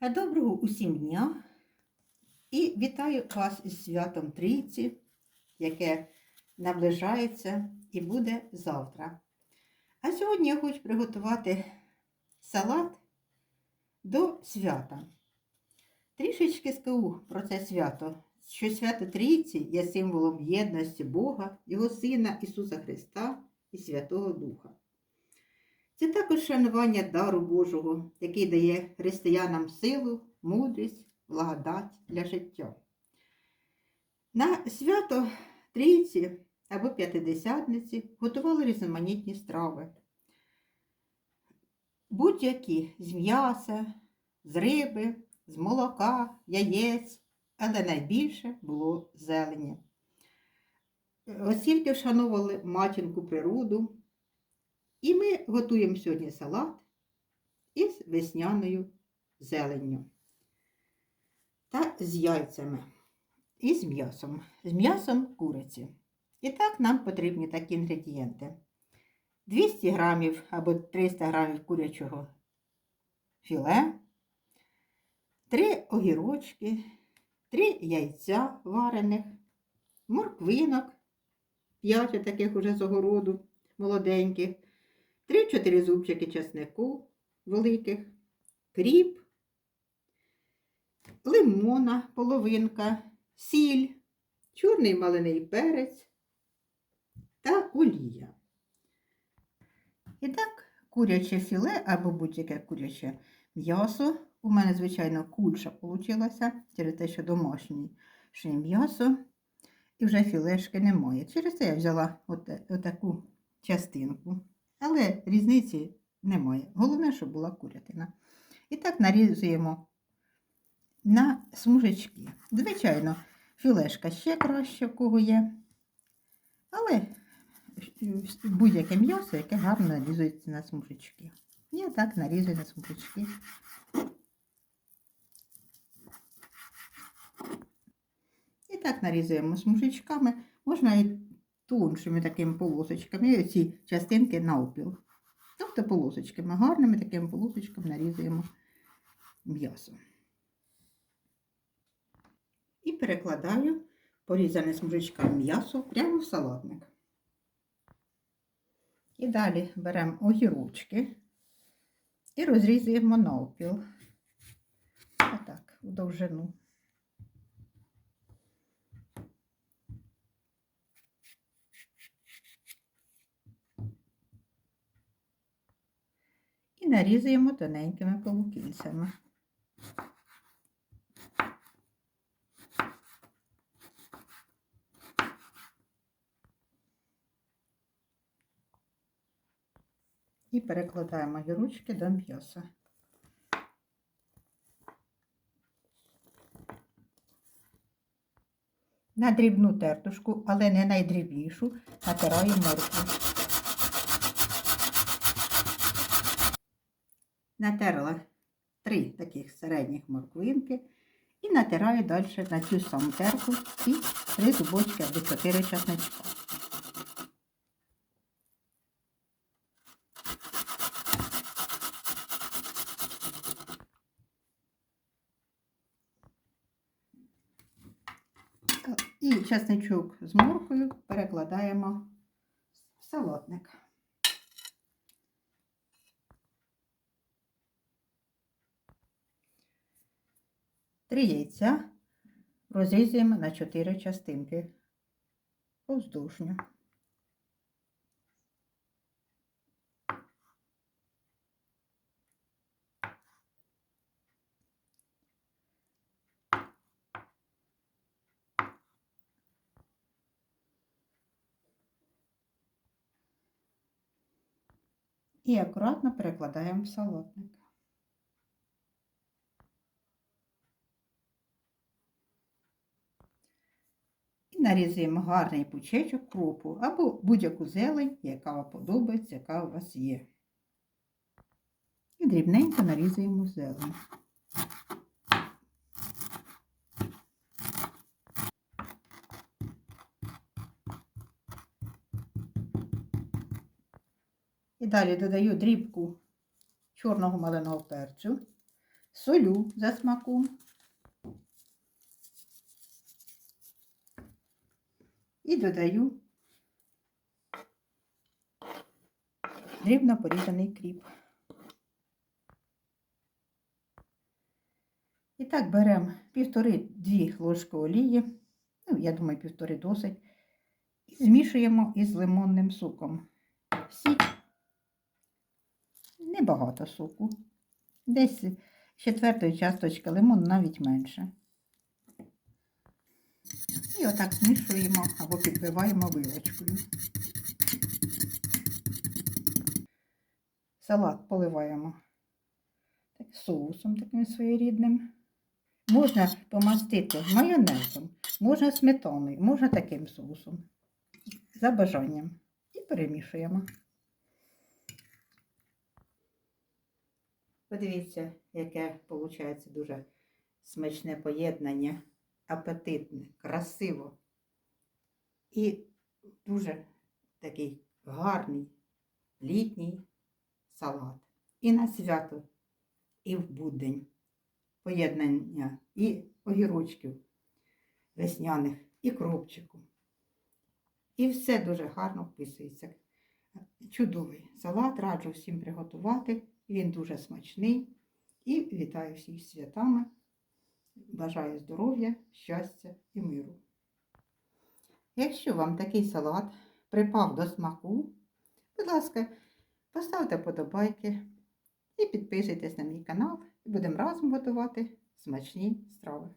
Доброго усім дня і вітаю вас із святом Трійці, яке наближається і буде завтра. А сьогодні я хочу приготувати салат до свята. Трішечки скажу про це свято, що свято Трійці є символом єдності Бога, Його Сина Ісуса Христа і Святого Духа. Це також шанування дару Божого, який дає християнам силу, мудрість, благодать для життя. На свято Трійці або П'ятидесятниці готували різноманітні страви. Будь-які з м'яса, з риби, з молока, яєць, але найбільше було зелені. Оскільки вшановували матінку природу, і ми готуємо сьогодні салат із весняною зеленню та з яйцями і з м'ясом. З м'ясом куриці. І так нам потрібні такі інгредієнти. 200 грамів або 300 грамів курячого філе, 3 огірочки, 3 яйця варених, морквинок, 5 таких уже з огороду молоденьких. 3-4 зубчики чеснику великих, кріп, лимона, половинка, сіль, чорний малиний перець та олія. І так, куряче філе або будь-яке куряче м'ясо. У мене, звичайно, кульша вийшла через те, що домашнє м'ясо. І вже філешки немає. Через це я взяла от, отаку частинку. Але різниці немає. Головне, щоб була курятина. І так нарізуємо на смужечки. Звичайно, філешка ще краще, в кого є. Але будь-яке м'ясо, яке гарно нарізується на смужечки. Я так нарізую на смужечки. І так нарізуємо смужечками. Можна і тоншими такими полосочками, і оці частинки навпіл. Тобто полосочками, гарними такими полосочками нарізуємо м'ясо. І перекладаю порізане смужечками м'ясо прямо в салатник. І далі беремо огірочки і розрізуємо навпіл. Отак, у довжину. І нарізуємо тоненькими полукільцями. І перекладаємо гірочки до м'яса. На дрібну тертушку, але не найдрібнішу, натираю моркву. Натерла три таких середніх морквинки і натираю далі на цю саму терку ці три зубочки або чотири часничка. І часничок з моркою перекладаємо в салатник. Три яйця розрізуємо на чотири частинки повздовжньо. І акуратно перекладаємо в салатник. Нарізуємо гарний пучечок кропу або будь-яку зелень, яка вам подобається, яка у вас є. І дрібненько нарізуємо зелень. І далі додаю дрібку чорного малиного перцю, солю за смаком. І додаю дрібно порізаний кріп. І так беремо півтори-дві ложки олії, ну, я думаю, півтори досить, і змішуємо із лимонним соком. Сік небагато соку. Десь четвертої часточки лимон, навіть менше. І отак змішуємо або підбиваємо вилочкою. Салат поливаємо соусом таким своєрідним. Можна помастити майонезом, можна сметаною, можна таким соусом. За бажанням. І перемішуємо. Подивіться, яке виходить дуже смачне поєднання, апетитне, красиво і дуже такий гарний літній салат. І на свято, і в будень. Поєднання і огірочків весняних, і кропчику. І все дуже гарно вписується. Чудовий салат, раджу всім приготувати. Він дуже смачний. І вітаю всіх святами. Бажаю здоров'я, щастя і миру. Якщо вам такий салат припав до смаку, будь ласка, поставте подобайки і підписуйтесь на мій канал, і будемо разом готувати смачні страви.